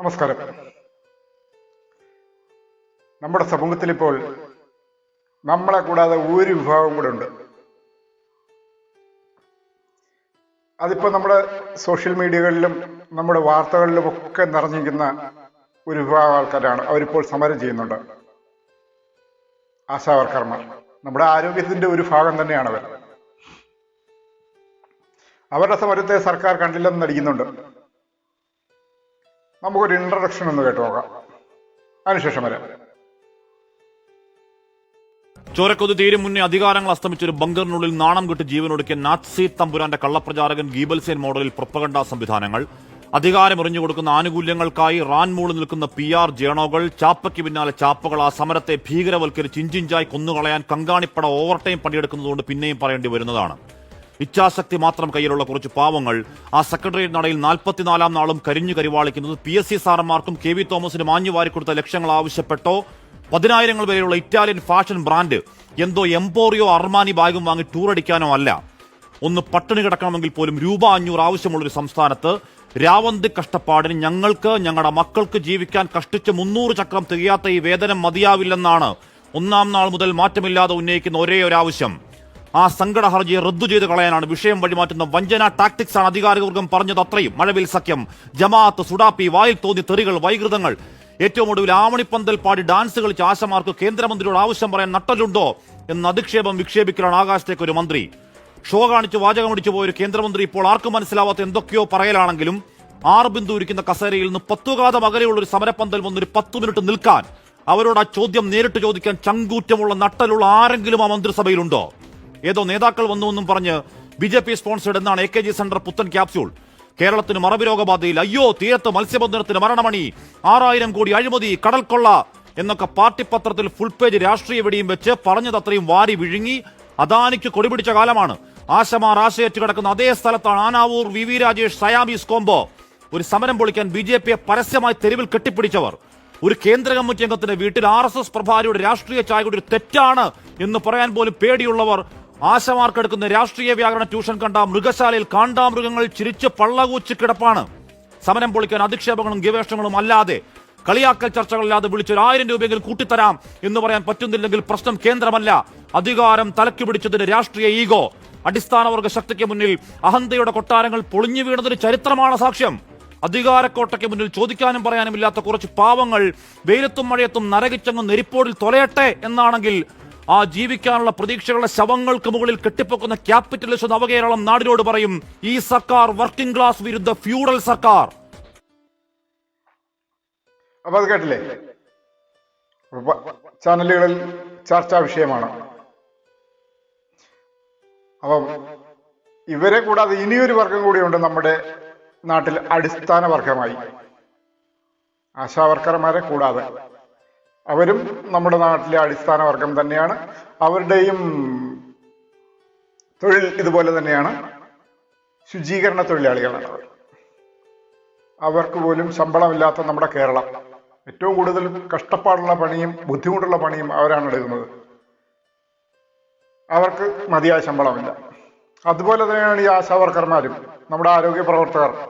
നമസ്കാരം. നമ്മുടെ സമൂഹത്തിൽ ഇപ്പോൾ നമ്മളെ കൂടാതെ ഒരു വിഭാഗം കൂടെ ഉണ്ട്. അതിപ്പോ നമ്മുടെ സോഷ്യൽ മീഡിയകളിലും നമ്മുടെ വാർത്തകളിലും ഒക്കെ നിറഞ്ഞിരിക്കുന്ന ഒരു വിഭാഗം ആൾക്കാരാണ്. അവരിപ്പോൾ സമരം ചെയ്യുന്നുണ്ട്. ആശാവർക്കർമാർ നമ്മുടെ ആരോഗ്യത്തിന്റെ ഒരു ഭാഗം തന്നെയാണ് അവർ അവരുടെ സമരത്തെ സർക്കാർ കണ്ടില്ലെന്ന് നടിക്കുന്നുണ്ട്. നമുക്കൊരു ഇൻട്രഡക്ഷൻ ഒന്ന് കേട്ടു നോക്കാം. അതിനുശേഷം വരാം. ചോരക്കൊതു തീരും മുന്നേ അധികാരങ്ങൾ അസ്തമിച്ച ഒരു ബങ്കറിനുള്ളിൽ നാണം കെട്ട് ജീവനൊടുക്കിയ നാത്സി തമ്പുരാന്റെ കള്ളപ്രചാരകൻ ഗീബൽസേൻ മോഡലിൽ പ്രൊപ്പഗണ്ട സംവിധാനങ്ങൾ. അധികാരം എറിഞ്ഞു കൊടുക്കുന്ന ആനുകൂല്യങ്ങൾക്കായി റാൻ മൂളി നിൽക്കുന്ന പി ആർ ജേണോകൾ ചാപ്പയ്ക്ക് പിന്നാലെ ചാപ്പകൾ ആ സമരത്തെ ഭീകരവൽക്കരിച്ച് ഇഞ്ചിഞ്ചായി കൊന്നുകളയാൻ കങ്കാണിപ്പട ഓവർടൈം പണിയെടുക്കുന്നതുകൊണ്ട് പിന്നെയും പറയേണ്ടി വരുന്നതാണ്. ഇച്ഛാശക്തി മാത്രം കയ്യിലുള്ള കുറച്ച് പാവങ്ങൾ. ആ സെക്രട്ടേറിയറ്റ് നടയിൽ നാൽപ്പത്തിനാലാം നാളും കരിഞ്ഞു കരിവാളിക്കുന്നത് പി എസ് സി സാറന്മാർക്കും കെ വി തോമസിന് മാഞ്ഞു വാരിക്കൊടുത്ത ലക്ഷങ്ങൾ ആവശ്യപ്പെട്ടോ? പതിനായിരങ്ങൾ വരെയുള്ള ഇറ്റാലിയൻ ഫാഷൻ ബ്രാൻഡ് എന്തോ എംപോറിയോ അർമാനി ബാഗും വാങ്ങി ടൂർ അടിക്കാനോ അല്ല. ഒന്ന് പട്ടിണി കിടക്കണമെങ്കിൽ പോലും രൂപ അഞ്ഞൂറ് ആവശ്യമുള്ളൊരു സംസ്ഥാനത്ത് രാവന്തി കഷ്ടപ്പാടിന് ഞങ്ങൾക്ക് ഞങ്ങളുടെ മക്കൾക്ക് ജീവിക്കാൻ കഷ്ടിച്ച് മുന്നൂറ് ചക്രം തികയാത്ത ഈ വേതനം മതിയാവില്ലെന്നാണ് ഒന്നാം നാൾ മുതൽ മാറ്റമില്ലാതെ ഉന്നയിക്കുന്ന ഒരേ ഒരു ആവശ്യം ആ സങ്കട ഹർജിയെ റദ്ദു ചെയ്ത് കളയാനാണ് വിഷയം വഴിമാറ്റുന്ന വഞ്ചന ടാക്ടിക്സ് ആണ് അധികാരവർഗം പറഞ്ഞത് അത്രയും. മഴവിൽ സഖ്യം ജമാഅത്ത് സുഡാപ്പി വായിൽ തോന്നി തെറികൾ വൈകൃതങ്ങൾ. ഏറ്റവും ഒടുവിൽ ആവണിപ്പന്തൽ പാടി ഡാൻസ് കളിച്ച ആശമാർക്ക് കേന്ദ്രമന്ത്രിയോട് ആവശ്യം പറയാൻ നട്ടലുണ്ടോ എന്ന് അധിക്ഷേപം വിക്ഷേപിക്കലാണ് ആകാശത്തേക്ക് ഒരു മന്ത്രി. ഷോ കാണിച്ച് വാചകമടിച്ചു പോയ ഒരു കേന്ദ്രമന്ത്രി ഇപ്പോൾ ആർക്കും മനസ്സിലാവാത്ത എന്തൊക്കെയോ പറയലാണെങ്കിലും ആറ് ബിന്ദു ഇരിക്കുന്ന കസേരയിൽ നിന്ന് പത്തുകാതം അകലെയുള്ള ഒരു സമരപ്പന്തൽ വന്നൊരു പത്ത് മിനിറ്റ് നിൽക്കാൻ അവരോട് ആ ചോദ്യം നേരിട്ട് ചോദിക്കാൻ ചങ്കൂറ്റമുള്ള നട്ടലുള്ള ആരെങ്കിലും ആ മന്ത്രിസഭയിലുണ്ടോ? ഏതോ നേതാക്കൾ വന്നു എന്നും പറഞ്ഞ് ബി ജെ പി സ്പോൺസേഡ് എന്നാണ് എ കെ ജി സെന്റർ പുത്തൻ ക്യാപ്സ്യൂൾ. കേരളത്തിന് മറവി രോഗബാധയിൽ അയ്യോ തീരത്ത് മത്സ്യബന്ധനത്തിന് മരണമണി. ആറായിരം കോടി അഴിമതി കൊള്ള എന്നൊക്കെ പാർട്ടി പത്രത്തിൽ ഫുൾ പേജ് രാഷ്ട്രീയ വെടിയും വെച്ച് പറഞ്ഞത് അത്രയും വാരി വിഴുങ്ങി അദാനിക്ക് കൊടിപിടിച്ച കാലമാണ്. ആശമാർ ആശയറ്റ് കിടക്കുന്ന അതേ സ്ഥലത്താണ് Anavoor V V Rajesh Siamese combo. ഒരു സമരം പൊളിക്കാൻ ബി ജെ പിയെ പരസ്യമായി തെരുവിൽ കെട്ടിപ്പിടിച്ചവർ. ഒരു കേന്ദ്ര കമ്മിറ്റി അംഗത്തിന്റെ വീട്ടിൽ ആർ എസ് എസ് പ്രഭാരിയുടെ രാഷ്ട്രീയ ചായയുടെ ഒരു തെറ്റാണ് എന്ന് പറയാൻ പോലും പേടിയുള്ളവർ ആശമാർക്കെടുക്കുന്ന രാഷ്ട്രീയ വ്യാകരണ ട്യൂഷൻ കണ്ട മൃഗശാലയിൽ കാണ്ടാമൃഗങ്ങൾ ചിരിച്ച് പള്ളകൂച്ച് കിടപ്പാണ്. സമരം പൊളിക്കാൻ അധിക്ഷേപങ്ങളും ഗവേഷണങ്ങളും അല്ലാതെ കളിയാക്കൽ ചർച്ചകളില്ലാതെ വിളിച്ചൊരു ആയിരം രൂപയെങ്കിലും കൂട്ടിത്തരാം എന്ന് പറയാൻ പറ്റുന്നില്ലെങ്കിൽ പ്രശ്നം കേന്ദ്രമല്ല. അധികാരം തലക്ക് പിടിച്ചതിന് രാഷ്ട്രീയ ഈഗോ. അടിസ്ഥാനവർഗ ശക്തിക്ക് മുന്നിൽ അഹന്തയുടെ കൊട്ടാരങ്ങൾ പൊളിഞ്ഞു വീണതിന് ചരിത്രമാണ് സാക്ഷ്യം. അധികാരക്കോട്ടയ്ക്ക് മുന്നിൽ ചോദിക്കാനും പറയാനും ഇല്ലാത്ത കുറച്ച് പാവങ്ങൾ വെയിലത്തും മഴയത്തും നരകിച്ചങ്ങ് നെരിപ്പോടിൽ തൊലയട്ടെ എന്നാണെങ്കിൽ ആ ജീവിക്കാനുള്ള പ്രതീക്ഷകളുടെ ശവങ്ങൾക്ക് മുകളിൽ കെട്ടിപ്പൊക്കുന്ന ക്യാപിറ്റലിസ്റ്റ് നവകേരളം നാടിനോട് പറയും ഈ സർക്കാർ വർക്കിംഗ് ക്ലാസ് വിരുദ്ധ ഫ്യൂഡൽ സർക്കാർ. അപ്പൊ അത് കേട്ടില്ലേ? ചാനലുകളിൽ ചർച്ചാ വിഷയമാണ്. അപ്പം ഇവരെ കൂടാതെ ഇനിയൊരു വർഗം കൂടിയുണ്ട് നമ്മുടെ നാട്ടിൽ അടിസ്ഥാന വർഗമായി. ആശാവർക്കർമാരെ കൂടാതെ. അവരും നമ്മുടെ നാട്ടിലെ അടിസ്ഥാന വർഗം തന്നെയാണ്. അവരുടെയും തൊഴിൽ ഇതുപോലെ തന്നെയാണ്. ശുചീകരണ തൊഴിലാളികളാണ് അവർ. അവർക്ക് പോലും ശമ്പളമില്ലാത്ത നമ്മുടെ കേരളം. ഏറ്റവും കൂടുതൽ കഷ്ടപ്പാടുള്ള പണിയും ബുദ്ധിമുട്ടുള്ള പണിയും അവരാണ് എടുക്കുന്നത്. അവർക്ക് മതിയായ ശമ്പളമില്ല. അതുപോലെ തന്നെയാണ് ഈ ആശാവർക്കർമാരും നമ്മുടെ ആരോഗ്യ പ്രവർത്തകർ.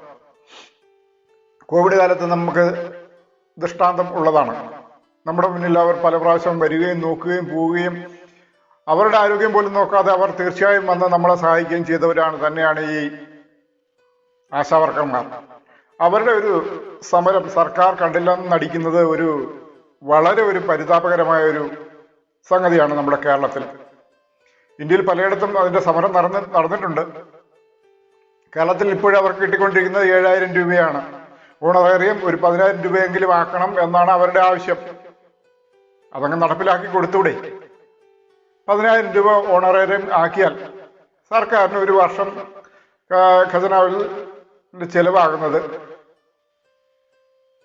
കോവിഡ് കാലത്ത് നമുക്ക് ദൃഷ്ടാന്തം ഉള്ളതാണ്. നമ്മുടെ മുന്നിൽ അവർ പല പ്രാവശ്യം വരികയും നോക്കുകയും പോവുകയും അവരുടെ ആരോഗ്യം പോലും നോക്കാതെ അവർ തീർച്ചയായും വന്ന് നമ്മളെ സഹായിക്കുകയും ചെയ്തവരാണ് തന്നെയാണ് ഈ ആശാവർക്കർമാർ. അവരുടെ ഒരു സമരം സർക്കാർ കണ്ടില്ലെന്ന് നടിക്കുന്നത് ഒരു വളരെ ഒരു പരിതാപകരമായ ഒരു സംഗതിയാണ് നമ്മുടെ കേരളത്തിൽ. ഇന്ത്യയിൽ പലയിടത്തും അതിന്റെ സമരം നടന്ന് നടന്നിട്ടുണ്ട്. കേരളത്തിൽ ഇപ്പോഴും അവർക്ക് കിട്ടിക്കൊണ്ടിരിക്കുന്നത് ഏഴായിരം രൂപയാണ്. ഓണറേറിയം ഒരു പതിനായിരം രൂപയെങ്കിലും ആക്കണം എന്നാണ് അവരുടെ ആവശ്യം. അതങ്ങ് നടപ്പിലാക്കി കൊടുത്തൂടെ പതിനായിരം രൂപ ഓണറേറിയം ആക്കിയാൽ സർക്കാരിന് ഒരു വർഷം ഖജനാവിൽ ചെലവാകുന്നത്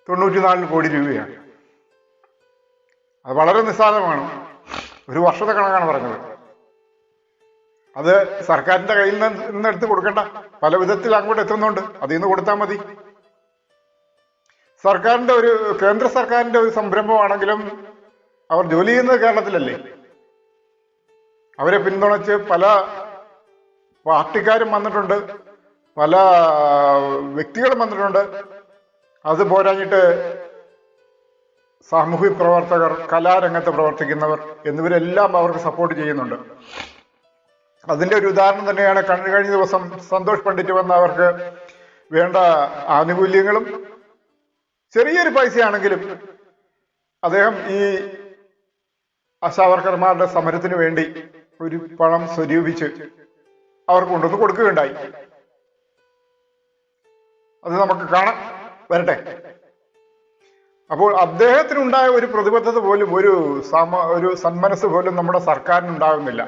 തൊണ്ണൂറ്റിനാല് കോടി രൂപയാണ്. അത് വളരെ നിസ്സാരമാണ്. ഒരു വർഷത്തെ കണക്കാണ് പറഞ്ഞത്. അത് സർക്കാരിന്റെ കയ്യിൽ നിന്ന് എടുത്ത് കൊടുക്കണ്ട. പല വിധത്തിൽ അങ്ങോട്ട് എത്തുന്നുണ്ട്. അതിൽ നിന്ന് കൊടുത്താൽ മതി. സർക്കാരിന്റെ ഒരു കേന്ദ്ര സർക്കാരിന്റെ ഒരു സംരംഭമാണെങ്കിലും അവർ ജോലി ചെയ്യുന്നത് കേരളത്തിലല്ലേ? അവരെ പിന്തുണച്ച് പല പാർട്ടിക്കാരും വന്നിട്ടുണ്ട് പല വ്യക്തികളും വന്നിട്ടുണ്ട്. അത് പോരാഞ്ഞിട്ട് സാമൂഹ്യ പ്രവർത്തകർ കലാരംഗത്ത് പ്രവർത്തിക്കുന്നവർ എന്നിവരെല്ലാം അവർക്ക് സപ്പോർട്ട് ചെയ്യുന്നുണ്ട്. അതിന്റെ ഒരു ഉദാഹരണം തന്നെയാണ് കഴിഞ്ഞ കഴിഞ്ഞ ദിവസം സന്തോഷ് പണ്ഡിറ്റ് വന്ന അവർക്ക് വേണ്ട ആനുകൂല്യങ്ങളും ചെറിയൊരു പൈസയാണെങ്കിലും അദ്ദേഹം ഈ ആശാവർക്കർമാരുടെ സമരത്തിന് വേണ്ടി ഒരു പണം സ്വരൂപിച്ച് അവർ കൊണ്ടുവന്ന് കൊടുക്കുകയുണ്ടായി. അത് നമുക്ക് കാണാം. വരട്ടെ. അപ്പോൾ അദ്ദേഹത്തിനുണ്ടായ ഒരു പ്രതിബദ്ധത പോലും ഒരു സമ ഒരു സന്മനസ് പോലും നമ്മുടെ സർക്കാരിന് ഉണ്ടാകുന്നില്ല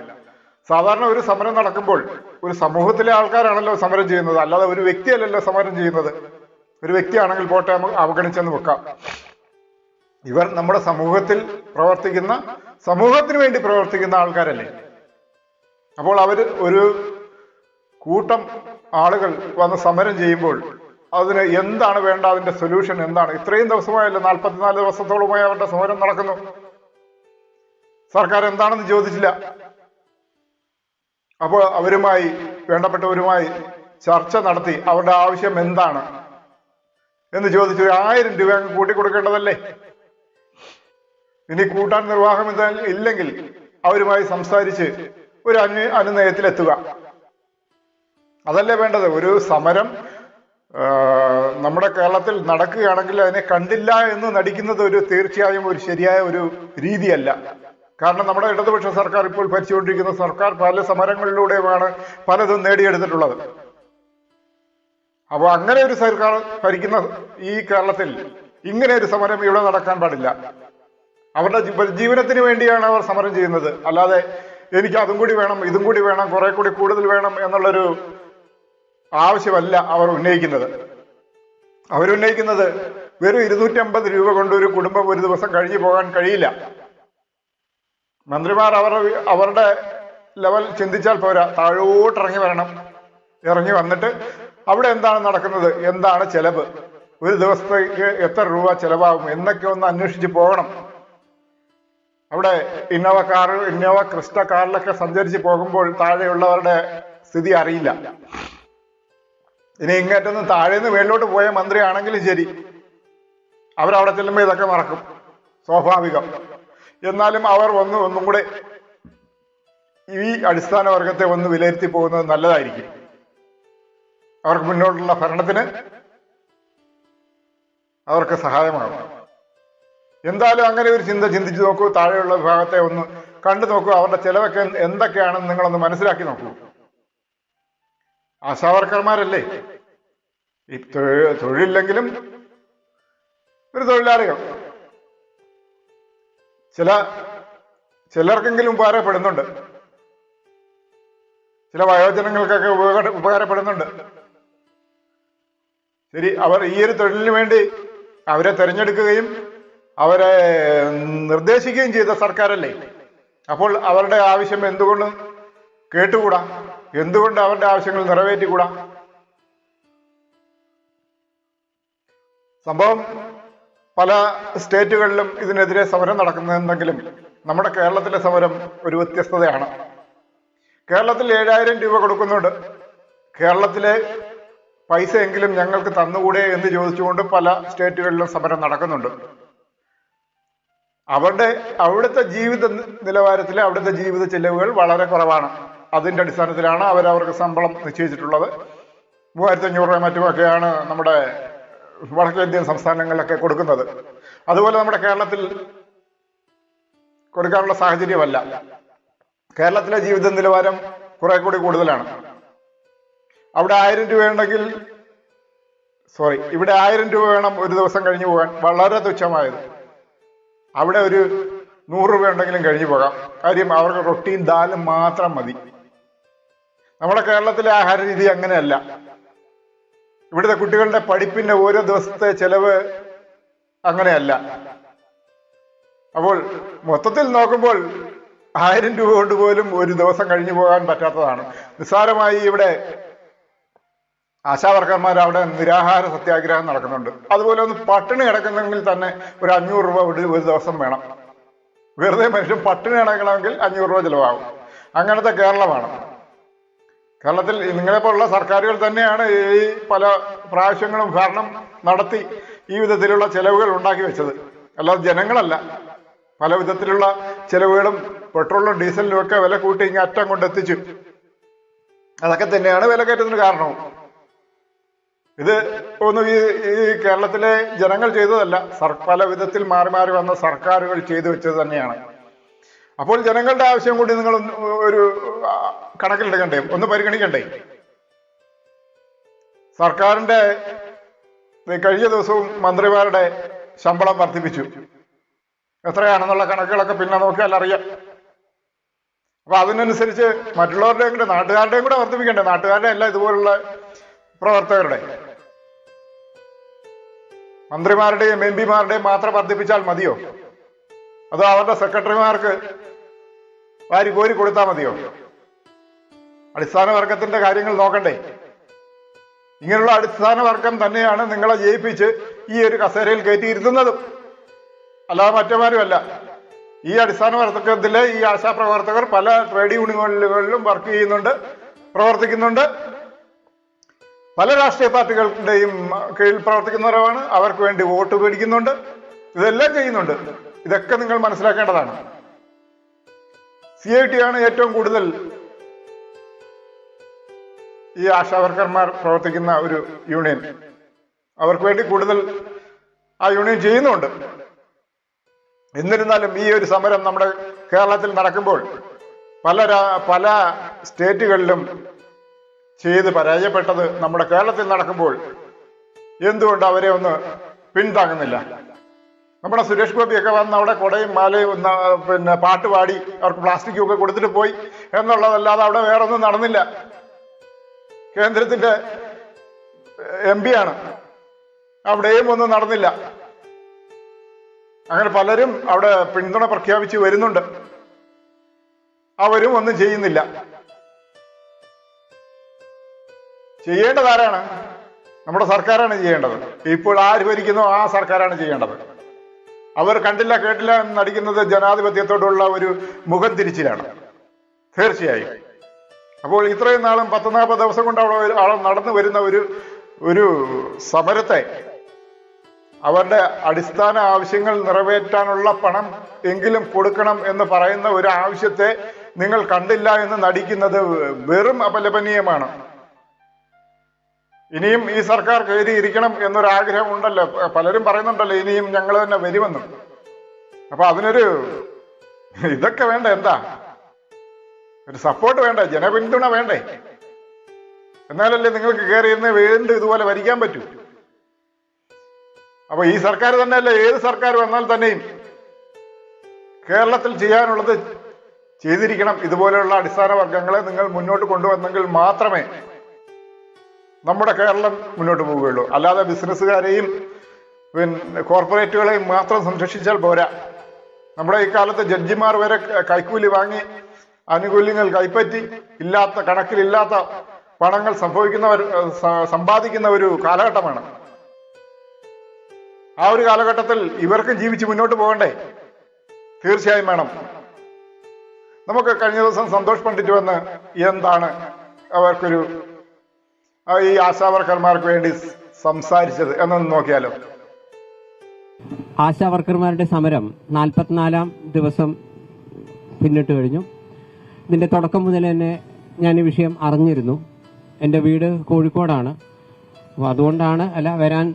സാധാരണ ഒരു സമരം നടക്കുമ്പോൾ ഒരു സമൂഹത്തിലെ ആൾക്കാരാണല്ലോ സമരം ചെയ്യുന്നത്. അല്ലാതെ ഒരു വ്യക്തിയല്ലല്ലോ സമരം ചെയ്യുന്നത്. ഒരു വ്യക്തിയാണെങ്കിൽ പോട്ടെ നമുക്ക് അവഗണിച്ചെന്ന് വെക്കാം. ഇവർ നമ്മുടെ സമൂഹത്തിൽ പ്രവർത്തിക്കുന്ന സമൂഹത്തിന് വേണ്ടി പ്രവർത്തിക്കുന്ന ആൾക്കാരല്ലേ? അപ്പോൾ അവർ ഒരു കൂട്ടം ആളുകൾ വന്ന് സമരം ചെയ്യുമ്പോൾ അതിന് എന്താണ് വേണ്ട? അതിന്റെ സൊല്യൂഷൻ എന്താണ്? ഇത്രയും ദിവസമായല്ലോ നാൽപ്പത്തിനാല് ദിവസത്തോളമായി അവരുടെ സമരം നടക്കുന്നു. സർക്കാർ എന്താണെന്ന് ചോദിച്ചില്ല. അപ്പോൾ അവരുമായി വേണ്ടപ്പെട്ടവരുമായി ചർച്ച നടത്തി അവരുടെ ആവശ്യം എന്താണ് എന്ന് ചോദിച്ചു ആയിരം രൂപ അങ്ങ് കൂട്ടിക്കൊടുക്കേണ്ടതല്ലേ? ഇനി കൂട്ടാൻ നിർവാഹം ഇല്ലെങ്കിൽ അവരുമായി സംസാരിച്ച് ഒരു അനു അനുനയത്തിലെത്തുക. അതല്ലേ വേണ്ടത്? ഒരു സമരം നമ്മുടെ കേരളത്തിൽ നടക്കുകയാണെങ്കിൽ അതിനെ കണ്ടില്ല എന്ന് നടിക്കുന്നത് ഒരു തീർച്ചയായും ഒരു ശരിയായ ഒരു രീതിയല്ല. കാരണം നമ്മുടെ ഇടതുപക്ഷ സർക്കാർ ഇപ്പോൾ ഭരിച്ചുകൊണ്ടിരിക്കുന്ന സർക്കാർ പല സമരങ്ങളിലൂടെയുമാണ് പലതും നേടിയെടുത്തിട്ടുള്ളത്. അപ്പോൾ അങ്ങനെ ഒരു സർക്കാർ ഭരിക്കുന്ന ഈ കേരളത്തിൽ ഇങ്ങനെ ഒരു സമരം ഇവിടെ നടക്കാൻ പാടില്ല. അവരുടെ ജീവനത്തിന് വേണ്ടിയാണ് അവർ സമരം ചെയ്യുന്നത്. അല്ലാതെ എനിക്ക് അതും കൂടി വേണം ഇതും കൂടി വേണം കുറെ കൂടി കൂടുതൽ വേണം എന്നുള്ളൊരു ആവശ്യമല്ല അവർ ഉന്നയിക്കുന്നത്. അവരുന്നയിക്കുന്നത് വെറും ഇരുന്നൂറ്റമ്പത് രൂപ കൊണ്ട് ഒരു കുടുംബം ഒരു ദിവസം കഴിഞ്ഞു പോകാൻ കഴിയില്ല. മന്ത്രിമാർ അവർ അവരുടെ ലെവൽ ചിന്തിച്ചാൽ പോരാ. താഴോട്ട് ഇറങ്ങി വരണം. ഇറങ്ങി വന്നിട്ട് അവിടെ എന്താണ് നടക്കുന്നത്? എന്താണ് ചെലവ്? ഒരു ദിവസത്തേക്ക് എത്ര രൂപ ചെലവാകും? എന്നൊക്കെ ഒന്ന് അന്വേഷിച്ച് പോകണം. അവിടെ ഇന്നോവ കാർ ഇന്നോവ ക്രിസ്റ്റ കാറിലൊക്കെ സഞ്ചരിച്ച് പോകുമ്പോൾ താഴെയുള്ളവരുടെ സ്ഥിതി അറിയില്ല. ഇനി ഇങ്ങേറ്റൊന്നും താഴേന്ന് മേളിലോട്ട് പോയ മന്ത്രിയാണെങ്കിലും ശരി. അവരവിടെ ചെല്ലുമ്പോൾ ഇതൊക്കെ മറക്കും. സ്വാഭാവികം. എന്നാലും അവർ ഒന്ന് ഒന്നും കൂടെ ഈ അടിസ്ഥാന വർഗത്തെ ഒന്ന് വിലയിരുത്തി പോകുന്നത് നല്ലതായിരിക്കും. അവർക്ക് മുന്നോട്ടുള്ള ഭരണത്തിന് അവർക്ക് സഹായമാകും. എന്തായാലും അങ്ങനെ ഒരു ചിന്ത ചിന്തിച്ചു നോക്കൂ താഴെയുള്ള വിഭാഗത്തെ ഒന്ന് കണ്ടു നോക്കൂ അവരുടെ ചെലവൊക്കെ എന്തൊക്കെയാണെന്ന് നിങ്ങളൊന്ന് മനസ്സിലാക്കി നോക്കൂ. ആശാവർക്കർമാരല്ലേ? ഈ തൊഴി- തൊഴിലില്ലെങ്കിലും ഒരു തൊഴിലാളികൾ. ചില ചിലർക്കെങ്കിലും ഉപകാരപ്പെടുന്നുണ്ട്. ചില വയോജനങ്ങൾക്കൊക്കെ ഉപകാര ഉപകാരപ്പെടുന്നുണ്ട്. ശരി അവർ ഈ ഒരു തൊഴിലിന് വേണ്ടി അവരെ തിരഞ്ഞെടുക്കുകയും അവരെ നിർദ്ദേശിക്കുകയും ചെയ്ത സർക്കാരല്ലേ? അപ്പോൾ അവരുടെ ആവശ്യം എന്തുകൊണ്ട് കേട്ടുകൂടാ? എന്തുകൊണ്ട് അവരുടെ ആവശ്യങ്ങൾ നിറവേറ്റിക്കൂടാ? സംഭവം പല സ്റ്റേറ്റുകളിലും ഇതിനെതിരെ സമരം നടക്കുന്നുണ്ടെങ്കിലും നമ്മുടെ കേരളത്തിലെ സമരം ഒരു വ്യത്യസ്തതയാണ്. കേരളത്തിൽ ഏഴായിരം രൂപ കൊടുക്കുന്നുണ്ട്. കേരളത്തിലെ പൈസ എങ്കിലും ഞങ്ങൾക്ക് തന്നുകൂടെ എന്ന് ചോദിച്ചുകൊണ്ട് പല സ്റ്റേറ്റുകളിലും സമരം നടക്കുന്നുണ്ട്. അവരുടെ അവിടുത്തെ ജീവിത നിലവാരത്തിൽ അവിടുത്തെ ജീവിത ചെലവുകൾ വളരെ കുറവാണ്. അതിന്റെ അടിസ്ഥാനത്തിലാണ് അവർ അവർക്ക് ശമ്പളം നിശ്ചയിച്ചിട്ടുള്ളത്. മൂവായിരത്തി അഞ്ഞൂറ് രൂപ മറ്റുമൊക്കെയാണ് നമ്മുടെ വടക്കേന്ത്യൻ സംസ്ഥാനങ്ങളിലൊക്കെ കൊടുക്കുന്നത്. അതുപോലെ നമ്മുടെ കേരളത്തിൽ കൊടുക്കാനുള്ള സാഹചര്യമല്ല. കേരളത്തിലെ ജീവിത നിലവാരം കുറെ കൂടി കൂടുതലാണ്. അവിടെ ആയിരം രൂപ ഉണ്ടെങ്കിൽ സോറി ഇവിടെ ആയിരം രൂപ വേണം ഒരു ദിവസം കഴിഞ്ഞു പോകാൻ. വളരെ തുച്ഛമായത്. അവിടെ ഒരു നൂറ് രൂപ ഉണ്ടെങ്കിലും കഴിഞ്ഞു പോകാം. കാര്യം അവർക്ക് റൊട്ടിയും ദാലും മാത്രം മതി. നമ്മുടെ കേരളത്തിലെ ആഹാര രീതി അങ്ങനെയല്ല. ഇവിടുത്തെ കുട്ടികളുടെ പഠിപ്പിന്റെ ഓരോ ദിവസത്തെ ചെലവ് അങ്ങനെയല്ല. അപ്പോൾ മൊത്തത്തിൽ നോക്കുമ്പോൾ ആയിരം രൂപ കൊണ്ട് പോലും ഒരു ദിവസം കഴിഞ്ഞു പോകാൻ പറ്റാത്തതാണ്. നിസ്സാരമായി ഇവിടെ ആശാവർക്കർമാർ അവിടെ നിരാഹാര സത്യാഗ്രഹം നടക്കുന്നുണ്ട്. അതുപോലെ ഒന്ന് പട്ടിണി കിടക്കുന്നെങ്കിൽ തന്നെ ഒരു അഞ്ഞൂറ് രൂപ ഒരു ഒരു ദിവസം വേണം. വെറുതെ മനുഷ്യൻ പട്ടിണി കിടക്കണമെങ്കിൽ അഞ്ഞൂറ് രൂപ ചിലവാകും. അങ്ങനത്തെ കേരളമാണ്. കേരളത്തിൽ നിങ്ങളെപ്പോലുള്ള സർക്കാരുകൾ തന്നെയാണ് ഈ പല പ്രാവശ്യങ്ങളും ഭരണം നടത്തി ഈ വിധത്തിലുള്ള ചെലവുകൾ ഉണ്ടാക്കി വെച്ചത്. അല്ലാതെ ജനങ്ങളല്ല. പല വിധത്തിലുള്ള ചെലവുകളും പെട്രോളിനും ഡീസലിനും ഒക്കെ വില കൂട്ടി ഇങ്ങനെ അറ്റം കൊണ്ടെത്തിച്ചു. അതൊക്കെ തന്നെയാണ് വില വിലക്കയറ്റത്തിന് കാരണവും. ഇത് ഒന്നും ഈ ഈ കേരളത്തിലെ ജനങ്ങൾ ചെയ്തതല്ല. സർ പല വിധത്തിൽ മാറി മാറി വന്ന സർക്കാരുകൾ ചെയ്തു വെച്ചത് തന്നെയാണ്. അപ്പോൾ ജനങ്ങളുടെ ആവശ്യം കൂടി നിങ്ങൾ ഒരു കണക്കിലെടുക്കണ്ടേ? ഒന്ന് പരിഗണിക്കണ്ടേ? സർക്കാരിന്റെ കഴിഞ്ഞ ദിവസവും മന്ത്രിമാരുടെ ശമ്പളം വർദ്ധിപ്പിച്ചു. എത്രയാണെന്നുള്ള കണക്കുകളൊക്കെ പിന്നെ നോക്കിയാൽ അറിയാം. അപ്പൊ അതിനനുസരിച്ച് മറ്റുള്ളവരുടെയും കൂടെ നാട്ടുകാരുടെയും കൂടെ വർദ്ധിപ്പിക്കണ്ടേ? നാട്ടുകാരുടെ അല്ല ഇതുപോലുള്ള പ്രവർത്തകരുടെ. മന്ത്രിമാരുടെയും എം പിമാരുടെയും മാത്രം വർദ്ധിപ്പിച്ചാൽ മതിയോ? അതോ അവരുടെ സെക്രട്ടറിമാർക്ക് വാരി കോരി കൊടുത്താൽ മതിയോ? അടിസ്ഥാന വർഗത്തിന്റെ കാര്യങ്ങൾ നോക്കണ്ടേ. ഇങ്ങനെയുള്ള അടിസ്ഥാന വർഗം തന്നെയാണ് നിങ്ങളെ ജയിപ്പിച്ച് ഈ ഒരു കസേരയിൽ കയറ്റിയിരുത്തുന്നതും. അല്ലാതെ മറ്റന്മാരുമല്ല ഈ അടിസ്ഥാന വർഗത്തിലെ ഈ ആശാപ്രവർത്തകർ പല ട്രേഡ് യൂണിയനുകളിലും വർക്ക് ചെയ്യുന്നുണ്ട് പ്രവർത്തിക്കുന്നുണ്ട്. പല രാഷ്ട്രീയ പാർട്ടികളുടെയും കീഴിൽ പ്രവർത്തിക്കുന്നവരാണ്. അവർക്ക് വേണ്ടി വോട്ട് മേടിക്കുന്നുണ്ട്. ഇതെല്ലാം ചെയ്യുന്നുണ്ട്. ഇതൊക്കെ നിങ്ങൾ മനസ്സിലാക്കേണ്ടതാണ്. സി ഐ ടി ആണ് ഏറ്റവും കൂടുതൽ ഈ ആശാവർക്കർമാർ പ്രവർത്തിക്കുന്ന ഒരു യൂണിയൻ. അവർക്ക് വേണ്ടി കൂടുതൽ ആ യൂണിയൻ ചെയ്യുന്നുണ്ട്. എന്നിരുന്നാലും ഈ ഒരു സമരം നമ്മുടെ കേരളത്തിൽ നടക്കുമ്പോൾ പല പല സ്റ്റേറ്റുകളിലും ചെയ്ത് പരാജയപ്പെട്ടത് നമ്മുടെ കേരളത്തിൽ നടക്കുമ്പോൾ എന്തുകൊണ്ട് അവരെ ഒന്ന് പിന്താങ്ങുന്നില്ല? നമ്മുടെ സുരേഷ് ഗോപിയൊക്കെ വന്ന് അവിടെ കുടയും മാലയും പിന്നെ പാട്ട് പാടി അവർക്ക് പ്ലാസ്റ്റിക്കും ഒക്കെ കൊടുത്തിട്ട് പോയി എന്നുള്ളതല്ലാതെ അവിടെ വേറെ ഒന്നും നടന്നില്ല. കേന്ദ്രത്തിന്റെ എം ആണ്. അവിടെയും ഒന്നും നടന്നില്ല. അങ്ങനെ പലരും അവിടെ പിന്തുണ പ്രഖ്യാപിച്ച് വരുന്നുണ്ട്. അവരും ഒന്നും ചെയ്യുന്നില്ല. ചെയ്യേണ്ടത് ആരാണ്? നമ്മുടെ സർക്കാരാണ് ചെയ്യേണ്ടത്. ഇപ്പോൾ ആര് ഭരിക്കുന്നോ? ആ സർക്കാരാണ് ചെയ്യേണ്ടത്. അവർ കണ്ടില്ല കേട്ടില്ല എന്ന് നടിക്കുന്നത് ജനാധിപത്യത്തോടുള്ള ഒരു മുഖം തിരിച്ചിലാണ്. തീർച്ചയായും. അപ്പോൾ ഇത്രയും നാളും പത്ത് നാൽപ്പത് ദിവസം കൊണ്ട് അവിടെ നടന്നു വരുന്ന ഒരു ഒരു സമരത്തെ അവരുടെ അടിസ്ഥാന ആവശ്യങ്ങൾ നിറവേറ്റാനുള്ള പണം എങ്കിലും കൊടുക്കണം എന്ന് പറയുന്ന ഒരു ആവശ്യത്തെ നിങ്ങൾ കണ്ടില്ല എന്ന് നടിക്കുന്നത് വെറും അപലപനീയമാണ്. ഇനിയും ഈ സർക്കാർ കയറി ഇരിക്കണം എന്നൊരു ആഗ്രഹം ഉണ്ടല്ലോ. പലരും പറയുന്നുണ്ടല്ലോ ഇനിയും ഞങ്ങൾ തന്നെ വരുമെന്നും. അപ്പൊ അതിനൊരു ഇതൊക്കെ വേണ്ട? എന്താ? ഒരു സപ്പോർട്ട് വേണ്ട? ജനപിന്തുണ വേണ്ടേ? എന്നാലല്ലേ നിങ്ങൾക്ക് കയറി ഇരുന്ന് വീണ്ടും ഇതുപോലെ ഭരിക്കാൻ പറ്റൂ. അപ്പൊ ഈ സർക്കാർ തന്നെയല്ല ഏത് സർക്കാർ വന്നാൽ തന്നെയും കേരളത്തിൽ ചെയ്യാനുള്ളത് ചെയ്തിരിക്കണം. ഇതുപോലെയുള്ള അടിസ്ഥാന വർഗങ്ങളെ നിങ്ങൾ മുന്നോട്ട് കൊണ്ടുവന്നെങ്കിൽ മാത്രമേ നമ്മുടെ കേരളം മുന്നോട്ട് പോവുകയുള്ളൂ. അല്ലാതെ ബിസിനസ്സുകാരെയും പിന്നെ കോർപ്പറേറ്റുകളെയും മാത്രം സംരക്ഷിച്ചാൽ പോരാ. നമ്മുടെ ഈ കാലത്ത് ജഡ്ജിമാർ വരെ കൈക്കൂലി വാങ്ങി ആനുകൂല്യങ്ങൾ കൈപ്പറ്റി ഇല്ലാത്ത കണക്കിലില്ലാത്ത പണങ്ങൾ സംഭവിക്കുന്നവർ സ- സമ്പാദിക്കുന്ന ഒരു കാലഘട്ടമാണ്. ആ ഒരു കാലഘട്ടത്തിൽ ഇവർക്കും ജീവിച്ച് മുന്നോട്ട് പോകണ്ടേ? തീർച്ചയായും വേണം. നമുക്ക് കഴിഞ്ഞ ദിവസം സന്തോഷ് പണ്ഡിറ്റ് വന്ന് എന്താണ് അവർക്കൊരു ഈ ആശാവർക്കർമാർക്ക് വേണ്ടി സംസാരിച്ചത് എന്നൊന്ന് നോക്കിയാലോ? ആശാവർക്കർമാരുടെ സമരം നാൽപ്പത്തിനാലാം ദിവസം പിന്നിട്ട് കഴിഞ്ഞു. ഇതിന്റെ തുടക്കം മുതൽ തന്നെ ഞാൻ ഈ വിഷയം അറിഞ്ഞിരുന്നു. എന്റെ വീട് കോഴിക്കോടാണ്. അപ്പോൾ അതുകൊണ്ടാണ് അല്ല വരാൻ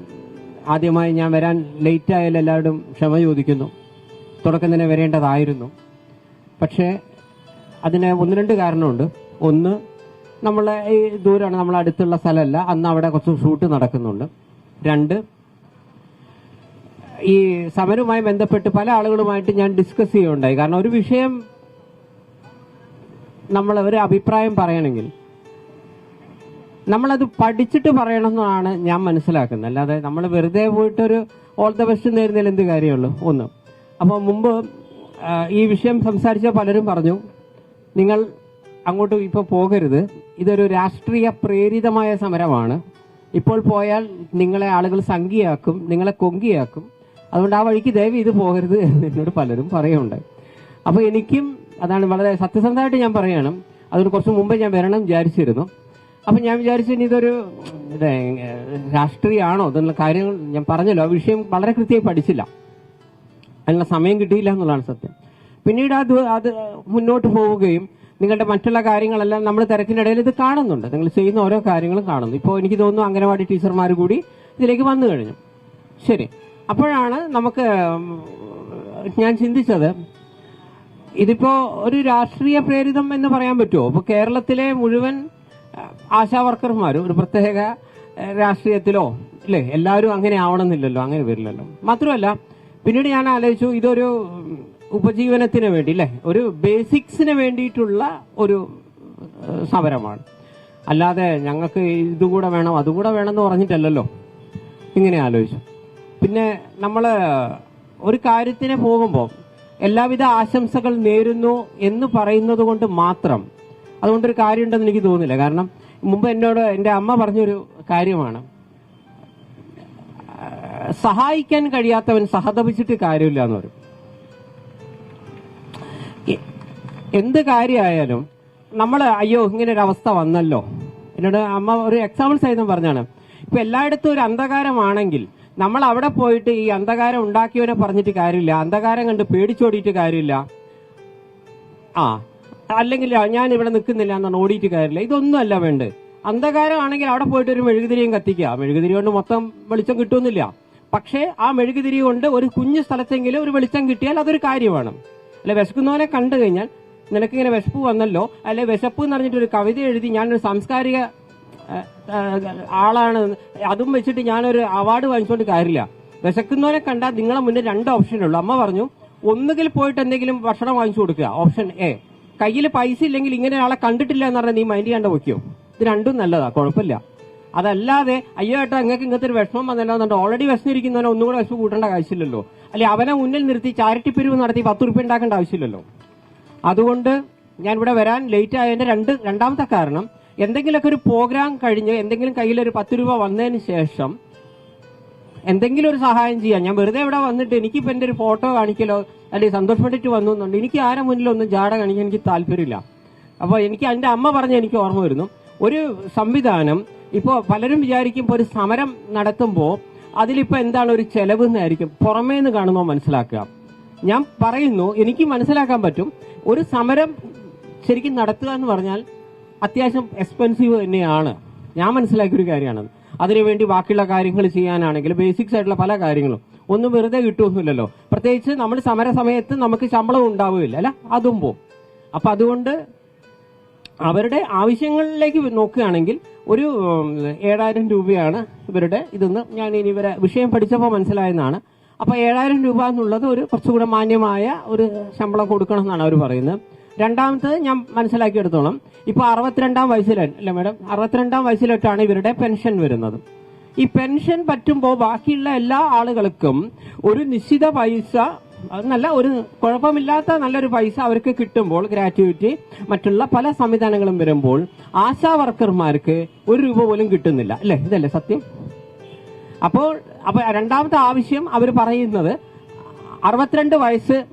ആദ്യമായി ഞാൻ വരാൻ ലേറ്റ് ആയാലും എല്ലാവരും ക്ഷമ ചോദിക്കുന്നു. തുടക്കം തന്നെ വരേണ്ടതായിരുന്നു. പക്ഷേ അതിന് ഒന്ന് രണ്ട് കാരണമുണ്ട്. ഒന്ന് നമ്മളെ ഈ ദൂരമാണ് നമ്മളെ അടുത്തുള്ള സ്ഥലമല്ല. അന്ന് അവിടെ കുറച്ച് ഷൂട്ട് നടക്കുന്നുണ്ട്. രണ്ട് ഈ സമരവുമായി ബന്ധപ്പെട്ട് പല ആളുകളുമായിട്ട് ഞാൻ ഡിസ്കസ് ചെയ്യുകയുണ്ടായി. കാരണം ഒരു വിഷയം നമ്മൾ ഒരു അഭിപ്രായം പറയണമെങ്കിൽ നമ്മളത് പഠിച്ചിട്ട് പറയണം എന്നാണ് ഞാൻ മനസ്സിലാക്കുന്നത്. അല്ലാതെ നമ്മൾ വെറുതെ പോയിട്ടൊരു ഓൾ ദ ബെസ്റ്റ് നേരുന്നതിൽ എന്ത് കാര്യമുള്ളൂ? ഒന്ന്. അപ്പോൾ മുമ്പ് ഈ വിഷയം സംസാരിച്ച പലരും പറഞ്ഞു നിങ്ങൾ അങ്ങോട്ട് ഇപ്പോൾ പോകരുത്. ഇതൊരു രാഷ്ട്രീയ പ്രേരിതമായ സമരമാണ്. ഇപ്പോൾ പോയാൽ നിങ്ങളെ ആളുകൾ സംഖ്യയാക്കും നിങ്ങളെ കൊങ്കിയാക്കും. അതുകൊണ്ട് ആ വഴിക്ക് ദയവ് ഇത് പോകരുത് എന്ന് എന്നോട് പലരും പറയുന്നുണ്ടായി അപ്പോൾ എനിക്കും അതാണ് വളരെ സത്യസന്ധമായിട്ട് ഞാൻ പറയണം. അതിന് കുറച്ച് മുമ്പേ ഞാൻ വരണം വിചാരിച്ചിരുന്നു. അപ്പൊ ഞാൻ വിചാരിച്ചു ഇനി ഇതൊരു ഇത് രാഷ്ട്രീയമാണോ എന്നുള്ള കാര്യങ്ങൾ ഞാൻ പറഞ്ഞല്ലോ. ആ വിഷയം വളരെ കൃത്യമായി പഠിച്ചില്ല. അതിനുള്ള സമയം കിട്ടിയില്ല എന്നുള്ളതാണ് സത്യം. പിന്നീട് അത് അത് മുന്നോട്ട് പോവുകയും നിങ്ങളുടെ മറ്റുള്ള കാര്യങ്ങളെല്ലാം നമ്മൾ തിരക്കിനിടയിൽ ഇത് കാണുന്നുണ്ട്. നിങ്ങൾ ചെയ്യുന്ന ഓരോ കാര്യങ്ങളും കാണുന്നു. ഇപ്പോൾ എനിക്ക് തോന്നുന്നു അംഗനവാടി ടീച്ചർമാർ കൂടി ഇതിലേക്ക് വന്നു കഴിഞ്ഞു. ശരി. അപ്പോഴാണ് നമുക്ക് ഞാൻ ചിന്തിച്ചത് ഇതിപ്പോ ഒരു രാഷ്ട്രീയ പ്രേരിതം എന്ന് പറയാൻ പറ്റുമോ? ഇപ്പൊ കേരളത്തിലെ മുഴുവൻ ആശാ വർക്കർമാരും ഒരു പ്രത്യേക രാഷ്ട്രീയത്തിലോ അല്ലേ എല്ലാവരും അങ്ങനെ ആവണമെന്നില്ലല്ലോ അങ്ങനെ വരില്ലല്ലോ. മാത്രമല്ല പിന്നീട് ഞാൻ ആലോചിച്ചു ഇതൊരു ഉപജീവനത്തിന് വേണ്ടി അല്ലേ ഒരു ബേസിക്സിന് വേണ്ടിയിട്ടുള്ള ഒരു സമരമാണ്. അല്ലാതെ ഞങ്ങൾക്ക് ഇതുകൂടെ വേണം അതുകൂടെ വേണം എന്ന് പറഞ്ഞിട്ടല്ലല്ലോ. ഇങ്ങനെ ആലോചിച്ചു. പിന്നെ നമ്മൾ ഒരു കാര്യത്തിന് പോകുമ്പോൾ എല്ലാവിധ ആശംസകൾ നേരുന്നു എന്ന് പറയുന്നത് കൊണ്ട് മാത്രം അതുകൊണ്ടൊരു കാര്യമുണ്ടെന്ന് എനിക്ക് തോന്നുന്നില്ല. കാരണം മുമ്പ് എന്നോട് എന്റെ അമ്മ പറഞ്ഞൊരു കാര്യമാണ്. സഹായിക്കാൻ കഴിയാത്തവൻ സഹതപിച്ചിട്ട് കാര്യമില്ല എന്ന് പറയും. എന്ത് കാര്യമായാലും നമ്മൾ അയ്യോ ഇങ്ങനെ ഒരു അവസ്ഥ വന്നല്ലോ. എന്നോട് അമ്മ ഒരു എക്സാമ്പിൾ സഹിതം പറഞ്ഞാണ്. ഇപ്പൊ എല്ലായിടത്തും ഒരു അന്ധകാരമാണെങ്കിൽ നമ്മൾ അവിടെ പോയിട്ട് ഈ അന്ധകാരം ഉണ്ടാക്കിയവനെ പറഞ്ഞിട്ട് കാര്യമില്ല. അന്ധകാരം കണ്ട് പേടിച്ചോടിയിട്ട് കാര്യമില്ല. ആ അല്ലെങ്കിൽ ഞാൻ ഇവിടെ നിൽക്കുന്നില്ല എന്നാണ് ഓടിയിട്ട് കാര്യമില്ല. ഇതൊന്നും അല്ല വേണ്ടത്. അന്ധകാരം ആണെങ്കിൽ അവിടെ പോയിട്ട് ഒരു മെഴുകുതിരിയും കത്തിക്കുക. മെഴുകുതിരി കൊണ്ട് മൊത്തം വെളിച്ചം കിട്ടുന്നില്ല. പക്ഷേ ആ മെഴുകുതിരി കൊണ്ട് ഒരു കുഞ്ഞു സ്ഥലത്തെങ്കിലും ഒരു വെളിച്ചം കിട്ടിയാൽ അതൊരു കാര്യമാണ്. അല്ലെ വിശക്കുന്നവനെ കണ്ടു കഴിഞ്ഞാൽ നിനക്ക് ഇങ്ങനെ വിശപ്പ് വന്നല്ലോ അല്ലെ വിശപ്പ് എന്ന് പറഞ്ഞിട്ട് ഒരു കവിത എഴുതി ഞാനൊരു സാംസ്കാരിക ആളാണ്. അതും വെച്ചിട്ട് ഞാനൊരു അവാർഡ് വാങ്ങിച്ചുകൊണ്ട് കാര്യമില്ല. വിശക്കുന്നവനെ കണ്ടാൽ നിങ്ങളെ മുന്നിൽ രണ്ട് ഓപ്ഷൻ ഉള്ളൂ. അമ്മ പറഞ്ഞു ഒന്നുകിൽ പോയിട്ട് എന്തെങ്കിലും ഭക്ഷണം വാങ്ങിച്ചു കൊടുക്കുക. ഓപ്ഷൻ എ കയ്യിൽ പൈസ ഇല്ലെങ്കിൽ ഇങ്ങനെ ആളെ കണ്ടിട്ടില്ല എന്ന് പറഞ്ഞാൽ നീ മൈൻഡ് ചെയ്യാണ്ട് വയ്ക്കോ ഇത് രണ്ടും നല്ലതാ കുഴപ്പമില്ല. അതല്ലാതെ അയ്യോ ഏട്ടാ നിങ്ങൾക്ക് ഇങ്ങനത്തെ ഒരു വിഷമം വന്നല്ലോ എന്നുണ്ട് ഓൾറെഡി വിശന്നിരിക്കുന്നവനെ ഒന്നും കൂടെ വിഷമം കൂട്ടേണ്ട ആവശ്യമില്ലല്ലോ. അല്ലെ അവനെ മുന്നിൽ നിർത്തി ചാരിറ്റി പിരിവ് നടത്തി പത്ത് റുപ്യ ഉണ്ടാക്കേണ്ട ആവശ്യമില്ലല്ലോ. അതുകൊണ്ട് ഞാൻ ഇവിടെ വരാൻ ലേറ്റ് ആയതിന്റെ രണ്ട് രണ്ടാമത്തെ കാരണം എന്തെങ്കിലുമൊക്കെ ഒരു പ്രോഗ്രാം കഴിഞ്ഞ് എന്തെങ്കിലും കയ്യിൽ ഒരു പത്ത് രൂപ വന്നതിന് ശേഷം എന്തെങ്കിലും ഒരു സഹായം ചെയ്യാൻ ഞാൻ വെറുതെ ഇവിടെ വന്നിട്ട് എനിക്കിപ്പോ എന്റെ ഒരു ഫോട്ടോ കാണിക്കലോ അല്ലെങ്കിൽ സന്തോഷപ്പെട്ടിട്ട് വന്നു എന്നുണ്ട് എനിക്ക് ആരെ മുന്നിലൊന്നും ജാട കാണിക്കാൻ എനിക്ക് താല്പര്യമില്ല. അപ്പൊ എനിക്ക് എന്റെ അമ്മ പറഞ്ഞ എനിക്ക് ഓർമ്മ വരുന്നു. ഒരു സംവിധാനം ഇപ്പോ പലരും വിചാരിക്കും ഇപ്പൊ ഒരു സമരം നടത്തുമ്പോ അതിലിപ്പോ എന്താണ് ഒരു ചെലവ് എന്നായിരിക്കും. പുറമേ നിന്ന് കാണുമ്പോൾ മനസ്സിലാക്കുക. ഞാൻ പറയുന്നു എനിക്ക് മനസ്സിലാക്കാൻ പറ്റും. ഒരു സമരം ശരിക്കും നടത്തുക എന്ന് പറഞ്ഞാൽ അത്യാവശ്യം എക്സ്പെൻസീവ് തന്നെയാണ്. ഞാൻ മനസ്സിലാക്കിയ ഒരു കാര്യമാണ് അതിനുവേണ്ടി ബാക്കിയുള്ള കാര്യങ്ങൾ ചെയ്യാനാണെങ്കിൽ ബേസിക്സ് ആയിട്ടുള്ള പല കാര്യങ്ങളും. ഒന്നും വെറുതെ കിട്ടുമൊന്നുമില്ലല്ലോ പ്രത്യേകിച്ച് നമ്മൾ സമര സമയത്ത് നമുക്ക് ശമ്പളം ഉണ്ടാവുകയില്ല അല്ല? അതും പോവും. അപ്പൊ അതുകൊണ്ട് അവരുടെ ആവശ്യങ്ങളിലേക്ക് നോക്കുകയാണെങ്കിൽ ഒരു ഏഴായിരം രൂപയാണ് ഇവരുടെ ഇതെന്ന് ഞാൻ ഇനി ഇവരെ വിഷയം പഠിച്ചപ്പോൾ മനസ്സിലായെന്നാണ്. അപ്പോൾ ഏഴായിരം രൂപ എന്നുള്ളത് ഒരു കുറച്ചുകൂടെ മാന്യമായ ഒരു ശമ്പളം കൊടുക്കണം എന്നാണ് അവർ പറയുന്നത്. രണ്ടാമത്തത് ഞാൻ മനസ്സിലാക്കിയെടുത്തോളം. ഇപ്പോൾ അറുപത്തിരണ്ടാം വയസ്സിൽ അല്ല മാഡം അറുപത്തിരണ്ടാം വയസ്സിലൊട്ടാണ് ഇവരുടെ പെൻഷൻ വരുന്നത്. ഈ പെൻഷൻ പറ്റുമ്പോൾ ബാക്കിയുള്ള എല്ലാ ആളുകൾക്കും ഒരു നിശ്ചിത പൈസ നല്ല ഒരു കുഴപ്പമില്ലാത്ത നല്ലൊരു പൈസ അവർക്ക് കിട്ടുമ്പോൾ ഗ്രാറ്റുവിറ്റി മറ്റുള്ള പല സംവിധാനങ്ങളും വരുമ്പോൾ ആശാ വർക്കർമാർക്ക് ഒരു രൂപ പോലും കിട്ടുന്നില്ല. അല്ലേ? ഇതല്ലേ സത്യം? അപ്പോൾ അപ്പൊ രണ്ടാമത്തെ ആവശ്യം അവർ പറയുന്നത് അറുപത്തിരണ്ട് വയസ്സ്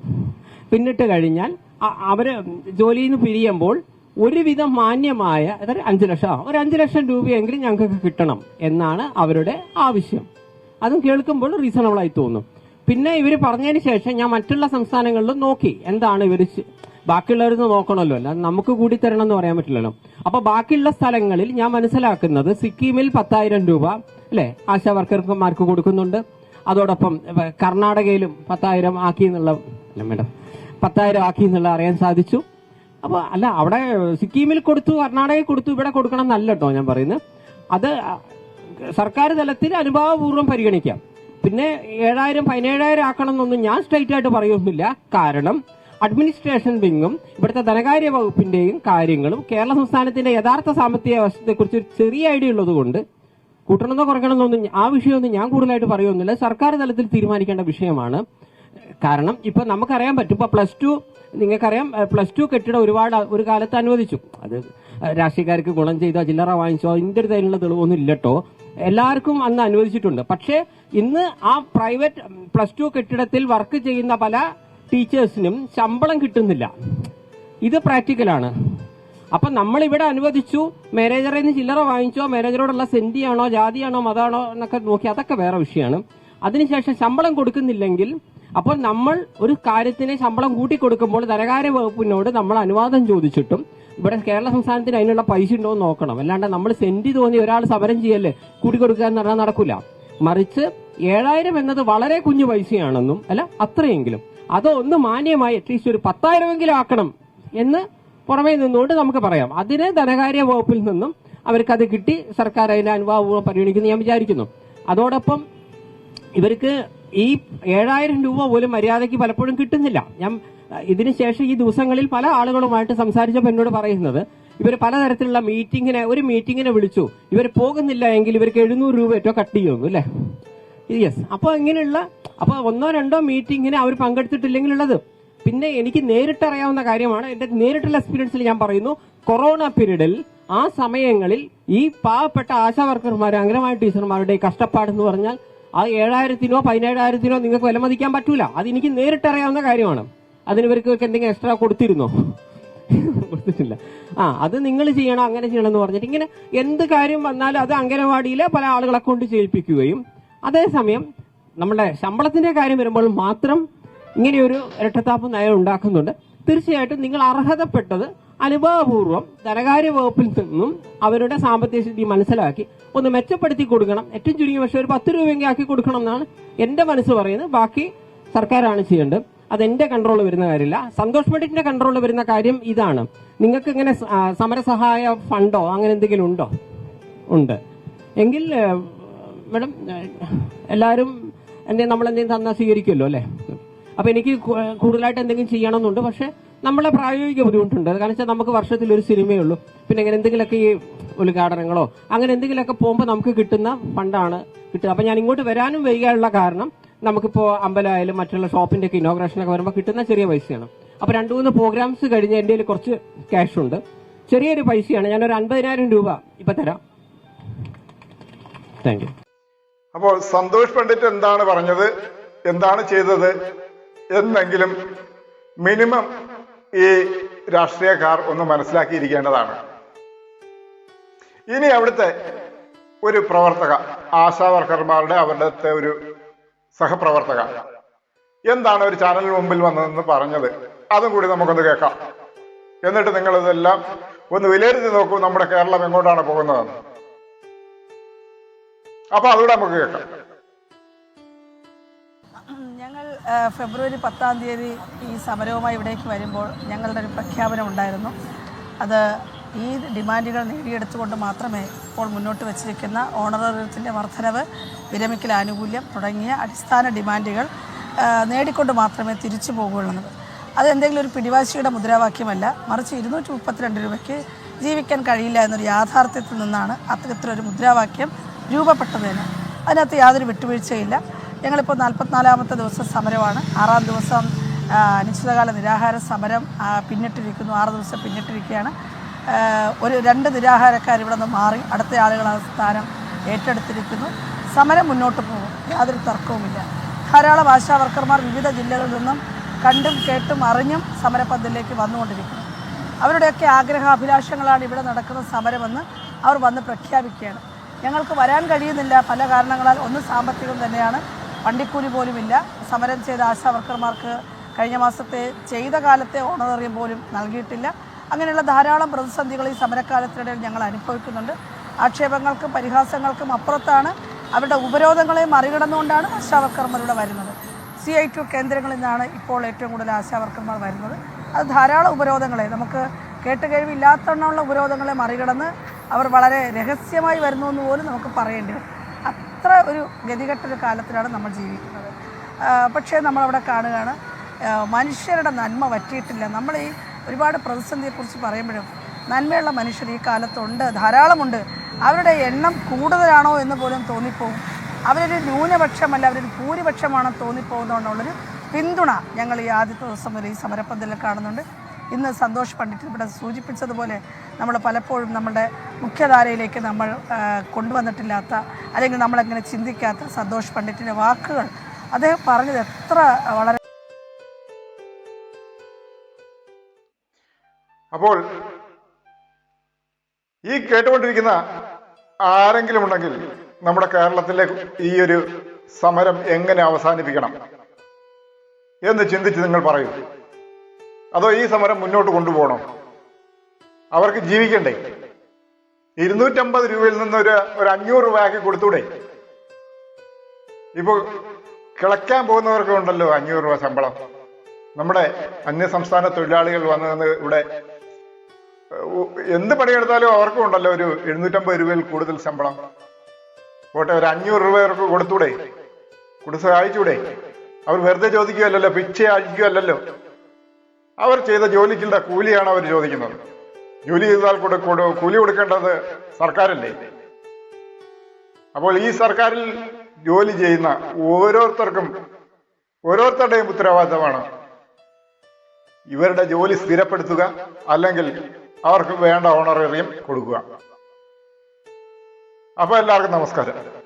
പിന്നിട്ട് കഴിഞ്ഞാൽ അവർ ജോലിയിൽ നിന്ന് പിരിയുമ്പോൾ ഒരുവിധം മാന്യമായ അതായത് അഞ്ചു ലക്ഷം ഒരു അഞ്ചു ലക്ഷം രൂപയെങ്കിലും ഞങ്ങൾക്ക് കിട്ടണം എന്നാണ് അവരുടെ ആവശ്യം. അതും കേൾക്കുമ്പോൾ റീസണബിൾ ആയി തോന്നും. പിന്നെ ഇവർ പറഞ്ഞതിന് ശേഷം ഞാൻ മറ്റുള്ള സംസ്ഥാനങ്ങളിലും നോക്കി. എന്താണ് ഇവർ ബാക്കിയുള്ളവരിന്ന് നോക്കണമല്ലോ. അല്ല നമുക്ക് കൂടി തരണം എന്ന് പറയാൻ പറ്റില്ലല്ലോ. അപ്പൊ ബാക്കിയുള്ള സ്ഥലങ്ങളിൽ ഞാൻ മനസ്സിലാക്കുന്നത് സിക്കിമിൽ പത്തായിരം രൂപ അല്ലെ ആശാ വർക്കർമാർക്ക് കൊടുക്കുന്നുണ്ട്. അതോടൊപ്പം കർണാടകയിലും പത്തായിരം ആക്കി എന്നുള്ള അല്ല മേഡം പത്തായിരം ആക്കി എന്നുള്ള അറിയാൻ സാധിച്ചു. അപ്പൊ അല്ല അവിടെ സിക്കിമിൽ കൊടുത്തു കർണാടകയിൽ കൊടുത്തു ഇവിടെ കൊടുക്കണം എന്നല്ല കേട്ടോ ഞാൻ പറയുന്നത്. അത് സർക്കാർ തലത്തിൽ അനുഭാവപൂർവം പരിഗണിക്കാം. പിന്നെ ഏഴായിരം പതിനേഴായിരം ആക്കണം എന്നൊന്നും ഞാൻ സ്ട്രൈറ്റ് ആയിട്ട് പറയുന്നില്ല കാരണം അഡ്മിനിസ്ട്രേഷൻ വിങ്ങും ഇവിടുത്തെ ധനകാര്യ വകുപ്പിന്റെയും കാര്യങ്ങളും കേരള സംസ്ഥാനത്തിന്റെ യഥാർത്ഥ സാമ്പത്തിക അവസ്ഥയെക്കുറിച്ച് ഒരു ചെറിയ ഐഡിയ ഉള്ളതുകൊണ്ട് കൂട്ടണമെന്നോ കുറയ്ക്കണമെന്നൊന്നും ആ വിഷയമൊന്നും ഞാൻ കൂടുതലായിട്ട് പറയുന്നില്ല സർക്കാർ തലത്തിൽ തീരുമാനിക്കേണ്ട വിഷയമാണ്. കാരണം ഇപ്പൊ നമുക്കറിയാൻ പറ്റും. ഇപ്പൊ പ്ലസ് ടു നിങ്ങൾക്കറിയാം പ്ലസ് ടു കെട്ടിടം ഒരുപാട് ഒരു കാലത്ത് അനുവദിച്ചു. അത് രാഷ്ട്രീയക്കാർക്ക് ഗുണം ചെയ്തോ ചില്ലറ വാങ്ങിച്ചോ അതിന്റെ ഒരു തരത്തിലുള്ള തെളിവൊന്നും ഇല്ലട്ടോ. എല്ലാവർക്കും അന്ന് അനുവദിച്ചിട്ടുണ്ട്. പക്ഷേ ഇന്ന് ആ പ്രൈവറ്റ് പ്ലസ് ടു കെട്ടിടത്തിൽ വർക്ക് ചെയ്യുന്ന പല ടീച്ചേഴ്സിനും ശമ്പളം കിട്ടുന്നില്ല. ഇത് പ്രാക്ടിക്കലാണ്. അപ്പൊ നമ്മൾ ഇവിടെ അനുവദിച്ചു. മാനേജറിൽ നിന്ന് ചില്ലറ വാങ്ങിച്ചോ മാനേജറോടുള്ള സെന്റിയാണോ ജാതിയാണോ മതാണോ എന്നൊക്കെ നോക്കി അതൊക്കെ വേറെ വിഷയമാണ്. അതിനുശേഷം ശമ്പളം കൊടുക്കുന്നില്ലെങ്കിൽ അപ്പോൾ നമ്മൾ ഒരു കാര്യത്തിന് ശമ്പളം കൂട്ടി കൊടുക്കുമ്പോൾ ധനകാര്യ വകുപ്പിനോട് നമ്മൾ അനുവാദം ചോദിച്ചിട്ടും ഇവിടെ കേരള സംസ്ഥാനത്തിന് അതിനുള്ള പൈസ ഉണ്ടോ എന്ന് നോക്കണം. അല്ലാണ്ട് നമ്മൾ സെന്റ് തോന്നി ഒരാൾ സമരം ചെയ്യല്ലേ? കൂടി കൊടുക്കുക എന്ന് പറഞ്ഞാൽ നടക്കില്ല മറിച്ച് ഏഴായിരം എന്നത് വളരെ കുഞ്ഞു പൈസയാണെന്നും അല്ല അത്രയെങ്കിലും. അതൊന്ന് മാന്യമായി അറ്റ്ലീസ്റ്റ് ഒരു പത്തായിരമെങ്കിലും ആക്കണം എന്ന് പുറമേ നിന്നുകൊണ്ട് നമുക്ക് പറയാം. അതിന് ധനകാര്യ വകുപ്പിൽ നിന്നും അവർക്ക് അത് കിട്ടി. സർക്കാർ അതിന്റെ അനുഭാവം പരിഗണിക്കുന്നു ഞാൻ വിചാരിക്കുന്നു. അതോടൊപ്പം ഇവർക്ക് ഈ ഏഴായിരം രൂപ പോലും മര്യാദയ്ക്ക് പലപ്പോഴും കിട്ടുന്നില്ല. ഞാൻ ഇതിന് ശേഷം ഈ ദിവസങ്ങളിൽ പല ആളുകളുമായിട്ട് സംസാരിച്ചപ്പോൾ എന്നോട് പറയുന്നത് ഇവർ പലതരത്തിലുള്ള മീറ്റിങ്ങിനെ ഒരു മീറ്റിങ്ങിനെ വിളിച്ചു. ഇവർ പോകുന്നില്ല എങ്കിൽ ഇവർക്ക് എഴുന്നൂറ് രൂപ ഏറ്റവും കട്ട് ചെയ്യുന്നു അല്ലേ? യെസ് അപ്പോൾ ഇങ്ങനെയുള്ള അപ്പോൾ ഒന്നോ രണ്ടോ മീറ്റിങ്ങിന് അവർ പങ്കെടുത്തിട്ടില്ലെങ്കിലുള്ളത്. പിന്നെ എനിക്ക് നേരിട്ടറിയാവുന്ന കാര്യമാണ് എന്റെ നേരിട്ടുള്ള എക്സ്പീരിയൻസിൽ ഞാൻ പറയുന്നു കൊറോണ പീരീഡിൽ ആ സമയങ്ങളിൽ ഈ പാവപ്പെട്ട ആശാ വർക്കർമാർ ടീച്ചർമാരുടെ കഷ്ടപ്പാട് എന്ന് പറഞ്ഞാൽ ആ ഏഴായിരത്തിനോ പതിനേഴായിരത്തിനോ നിങ്ങൾക്ക് വിലമതിക്കാൻ പറ്റൂല. അത് എനിക്ക് നേരിട്ടറിയാവുന്ന കാര്യമാണ്. അതിന് ഇവർക്ക് എന്തെങ്കിലും എക്സ്ട്രാ കൊടുത്തിരുന്നോ? കൊടുത്തിട്ടില്ല. ആ അത് നിങ്ങൾ ചെയ്യണം അങ്ങനെ ചെയ്യണം എന്ന് പറഞ്ഞിട്ട് ഇങ്ങനെ എന്ത് കാര്യം വന്നാലും അത് അംഗനവാടിയിലെ പല ആളുകളെ കൊണ്ട് ചെയ്യിപ്പിക്കുകയും അതേസമയം നമ്മുടെ ശമ്പളത്തിന്റെ കാര്യം വരുമ്പോൾ മാത്രം ഇങ്ങനെയൊരു ഇരട്ടത്താപ്പ് നയം ഉണ്ടാക്കുന്നുണ്ട്. തീർച്ചയായിട്ടും നിങ്ങൾ അർഹതപ്പെട്ടത് അനുഭവപൂർവം ധനകാര്യ വകുപ്പിൽ നിന്നും അവരുടെ സാമ്പത്തിക സ്ഥിതി മനസ്സിലാക്കി ഒന്ന് മെച്ചപ്പെടുത്തി കൊടുക്കണം. ഏറ്റവും ചുരുങ്ങിയ പക്ഷേ ഒരു പത്ത് രൂപയെങ്കിലും ആക്കി കൊടുക്കണം എന്നാണ് എന്റെ മനസ്സ് പറയുന്നത്. ബാക്കി സർക്കാരാണ് ചെയ്യേണ്ടത്. അത് എന്റെ കൺട്രോൾ വരുന്ന കാര്യമില്ല. സന്തോഷ് പണ്ഡിറ്റിന്റെ കൺട്രോളിൽ വരുന്ന കാര്യം ഇതാണ്. നിങ്ങൾക്ക് ഇങ്ങനെ സമരസഹായ ഫണ്ടോ അങ്ങനെ എന്തെങ്കിലും ഉണ്ടോ? ഉണ്ട്. എങ്കിൽ മേഡം എല്ലാവരും എന്തെങ്കിലും നമ്മൾ എന്തെങ്കിലും തന്നാൽ സ്വീകരിക്കുമല്ലോ അല്ലേ? അപ്പൊ എനിക്ക് കൂടുതലായിട്ട് എന്തെങ്കിലും ചെയ്യണമെന്നുണ്ട്. പക്ഷെ നമ്മളെ പ്രായോഗിക ബുദ്ധിമുട്ടുണ്ട്. കാരണം വെച്ചാൽ നമുക്ക് വർഷത്തിൽ ഒരു സിനിമയേ ഉള്ളൂ. പിന്നെ അങ്ങനെ എന്തെങ്കിലുമൊക്കെ ഈ ഉദ്ഘാടനങ്ങളോ അങ്ങനെ എന്തെങ്കിലുമൊക്കെ പോകുമ്പോൾ നമുക്ക് കിട്ടുന്ന ഫണ്ടാണ് കിട്ടുക അപ്പൊ ഞാൻ ഇങ്ങോട്ട് വരാനും വരികയുള്ള കാരണം നമുക്കിപ്പോ അമ്പലമായാലും മറ്റുള്ള ഷോപ്പിന്റെ ഒക്കെ ഇനോഗ്രേഷൻ ഒക്കെ വരുമ്പോൾ കിട്ടുന്ന ചെറിയ പൈസയാണ്. അപ്പൊ രണ്ടു മൂന്ന് പ്രോഗ്രാംസ് കഴിഞ്ഞ് എന്റെ കയ്യിൽ കുറച്ച് ക്യാഷ് ഉണ്ട്. ചെറിയൊരു പൈസയാണ്. ഞാനൊരു അൻപതിനായിരം രൂപ ഇപ്പൊ തരാം. താങ്ക് യു അപ്പോൾ സന്തോഷ് പണ്ഡിറ്റ് എന്താണ് പറഞ്ഞത്? എന്താണ് ചെയ്തത്? എന്നെങ്കിലും മിനിമം ഈ രാഷ്ട്രീയക്കാർ ഒന്ന് മനസ്സിലാക്കിയിരിക്കേണ്ടതാണ്. ഇനി അവിടുത്തെ ഒരു പ്രവർത്തക ആശാ വർക്കർമാരുടെ അവരുടെ ഒരു സഹപ്രവർത്തക എന്താണ് ഒരു ചാനലിന് മുമ്പിൽ വന്നതെന്ന് പറഞ്ഞത്? അതും കൂടി നമുക്കൊന്ന് കേൾക്കാം. എന്നിട്ട് നിങ്ങൾ ഇതെല്ലാം ഒന്ന് വിലയിരുത്തി നോക്കൂ നമ്മുടെ കേരളം എങ്ങോട്ടാണ് പോകുന്നതെന്ന്. അപ്പൊ അതുകൂടെ നമുക്ക് കേൾക്കാം. ഞങ്ങൾ ഫെബ്രുവരി പത്താം തീയതി ഈ സമരവുമായി ഇവിടേക്ക് വരുമ്പോൾ ഞങ്ങളുടെ ഒരു പ്രഖ്യാപനം ഉണ്ടായിരുന്നു. അത് ഈ ഡിമാൻഡുകൾ നേടിയെടുത്തുകൊണ്ട് മാത്രമേ ഇപ്പോൾ മുന്നോട്ട് വച്ചിരിക്കുന്ന ഓണറേറിയത്തിന്റെ വർധനവ് വിരമിക്കൽ ആനുകൂല്യം തുടങ്ങിയ അടിസ്ഥാന ഡിമാൻഡുകൾ നേടിക്കൊണ്ട് മാത്രമേ തിരിച്ചു പോകുകയുള്ളൂ. അത് എന്തെങ്കിലും ഒരു പിടിവാശിയുടെ മുദ്രാവാക്യമല്ല. മറിച്ച് ഇരുന്നൂറ്റി മുപ്പത്തിരണ്ട് രൂപയ്ക്ക് ജീവിക്കാൻ കഴിയില്ല എന്നൊരു യാഥാർത്ഥ്യത്തിൽ നിന്നാണ് അത്തരത്തിലൊരു മുദ്രാവാക്യം രൂപപ്പെട്ടതിന്. അതിനകത്ത് യാതൊരു വിട്ടുവീഴ്ചയില്ല. ഞങ്ങളിപ്പോൾ നാൽപ്പത്തിനാലാമത്തെ ദിവസം സമരമാണ്. ആറാം ദിവസം അനിശ്ചിതകാല നിരാഹാര സമരം പിന്നിട്ടിരിക്കുന്നു. ആറ് ദിവസം പിന്നിട്ടിരിക്കുകയാണ്. ഒരു രണ്ട് നിരാഹാരക്കാർ ഇവിടെ നിന്ന് മാറി അടുത്ത ആളുകൾ ആ സ്ഥാനം ഏറ്റെടുത്തിരിക്കുന്നു. സമരം മുന്നോട്ട് പോകും. യാതൊരു തർക്കവുമില്ല. ധാരാളം ആശാവർക്കർമാർ വിവിധ ജില്ലകളിൽ നിന്നും കണ്ടും കേട്ടും അറിഞ്ഞും സമരപന്തലിലേക്ക് വന്നുകൊണ്ടിരിക്കുന്നു. അവരുടെയൊക്കെ ആഗ്രഹാഭിലാഷങ്ങളാണ് ഇവിടെ നടക്കുന്ന സമരമെന്ന് അവർ വന്ന് പ്രഖ്യാപിക്കുകയാണ്. ഞങ്ങൾക്ക് വരാൻ കഴിയുന്നില്ല. പല കാരണങ്ങളാൽ ഒന്ന് സാമ്പത്തികം തന്നെയാണ്. വണ്ടിക്കൂലി പോലുമില്ല. സമരം ചെയ്ത ആശാവർക്കർമാർക്ക് കഴിഞ്ഞ മാസത്തെ ചെയ്ത കാലത്തെ ഓണറേറിയം പോലും നൽകിയിട്ടില്ല. അങ്ങനെയുള്ള ധാരാളം പ്രതിസന്ധികൾ ഈ സമരക്കാലത്തിനിടയിൽ ഞങ്ങൾ അനുഭവിക്കുന്നുണ്ട്. ആക്ഷേപങ്ങൾക്കും പരിഹാസങ്ങൾക്കും അപ്പുറത്താണ് അവരുടെ ഉപരോധങ്ങളെ മറികടന്നുകൊണ്ടാണ് ആശാ ഇവിടെ വരുന്നത്. സി ഐ ടു കേന്ദ്രങ്ങളിൽ നിന്നാണ് ഇപ്പോൾ ഏറ്റവും കൂടുതൽ ആശാവർക്കർമാർ വരുന്നത്. അത് ധാരാളം ഉപരോധങ്ങളെ നമുക്ക് കേട്ടുകഴിവില്ലാത്തവണ്ണമുള്ള ഉപരോധങ്ങളെ മറികടന്ന് അവർ വളരെ രഹസ്യമായി വരുന്നു എന്ന് പോലും നമുക്ക് പറയേണ്ടി വരും. അത്ര ഒരു ഗതികെട്ടൊരു കാലത്തിലാണ് നമ്മൾ ജീവിക്കുന്നത്. പക്ഷേ നമ്മളവിടെ കാണുകയാണ് മനുഷ്യരുടെ നന്മ പറ്റിയിട്ടില്ല നമ്മൾ ഈ ഒരുപാട് പ്രതിസന്ധിയെക്കുറിച്ച് പറയുമ്പോഴും നന്മയുള്ള മനുഷ്യർ ഈ കാലത്തുണ്ട് ധാരാളമുണ്ട്. അവരുടെ എണ്ണം കൂടുതലാണോ എന്ന് പോലും തോന്നിപ്പോവും. അവരൊരു ന്യൂനപക്ഷമല്ല അവരൊരു ഭൂരിപക്ഷമാണെന്ന് തോന്നിപ്പോകുന്നതുകൊണ്ടുള്ളൊരു പിന്തുണ ഞങ്ങൾ ഈ ആദ്യത്തെ ദിവസം മുതൽ ഈ സമരപ്പന്തലിൽ കാണുന്നുണ്ട്. ഇന്ന് സന്തോഷ് പണ്ഡിറ്റ് ഇവിടെ സൂചിപ്പിച്ചതുപോലെ നമ്മൾ പലപ്പോഴും നമ്മുടെ മുഖ്യധാരയിലേക്ക് നമ്മൾ കൊണ്ടുവന്നിട്ടില്ലാത്ത അല്ലെങ്കിൽ നമ്മളങ്ങനെ ചിന്തിക്കാത്ത സന്തോഷ് പണ്ഡിറ്റിന്റെ വാക്കുകൾ. അദ്ദേഹം പറഞ്ഞത് എത്ര വളരെ അപ്പോൾ ഈ കേട്ടുകൊണ്ടിരിക്കുന്ന ആരെങ്കിലും ഉണ്ടെങ്കിൽ നമ്മുടെ കേരളത്തിലെ ഈ ഒരു സമരം എങ്ങനെ അവസാനിപ്പിക്കണം എന്ന് ചിന്തിച്ച് നിങ്ങൾ പറയൂ. അതോ ഈ സമരം മുന്നോട്ട് കൊണ്ടുപോകണോ? അവർക്ക് ജീവിക്കണ്ടേ? ഇരുന്നൂറ്റമ്പത് രൂപയിൽ നിന്ന് ഒരു ഒരു അഞ്ഞൂറ് രൂപയാക്കി കൊടുത്തൂടെ? ഇപ്പോൾ കിളയ്ക്കാൻ പോകുന്നവർക്ക് ഉണ്ടല്ലോ അഞ്ഞൂറ് രൂപ ശമ്പളം. നമ്മുടെ അന്യസംസ്ഥാന തൊഴിലാളികൾ വന്ന് ഇവിടെ എന്ത് പണിയെടുത്താലും അവർക്കും ഉണ്ടല്ലോ ഒരു എഴുന്നൂറ്റമ്പത് രൂപയിൽ കൂടുതൽ ശമ്പളം. പോട്ടെ ഒരു അഞ്ഞൂറ് രൂപ അവർക്ക് കൊടുത്തൂടെ? കൊടുത്ത് സഹായിച്ചൂടെ? അവർ വെറുതെ ചോദിക്കുകയല്ലല്ലോ പിച്ച അഴിക്കുകയല്ലല്ലോ അവർ ചെയ്ത ജോലിക്കുള്ള കൂലിയാണ് അവർ ചോദിക്കുന്നത്. ജോലി ചെയ്താൽ കൂലി കൊടുക്കേണ്ടത് സർക്കാരല്ലേ? അപ്പോൾ ഈ സർക്കാരിൽ ജോലി ചെയ്യുന്ന ഓരോരുത്തർക്കും ഓരോരുത്തരുടെയും ഉത്തരവാദിത്തമാണ്. ഇവരുടെ ജോലി സ്ഥിരപ്പെടുത്തുക അല്ലെങ്കിൽ അവർക്ക് വേണ്ട ഓണറേറിയം കൊടുക്കുക. അപ്പൊ എല്ലാവർക്കും നമസ്കാരം.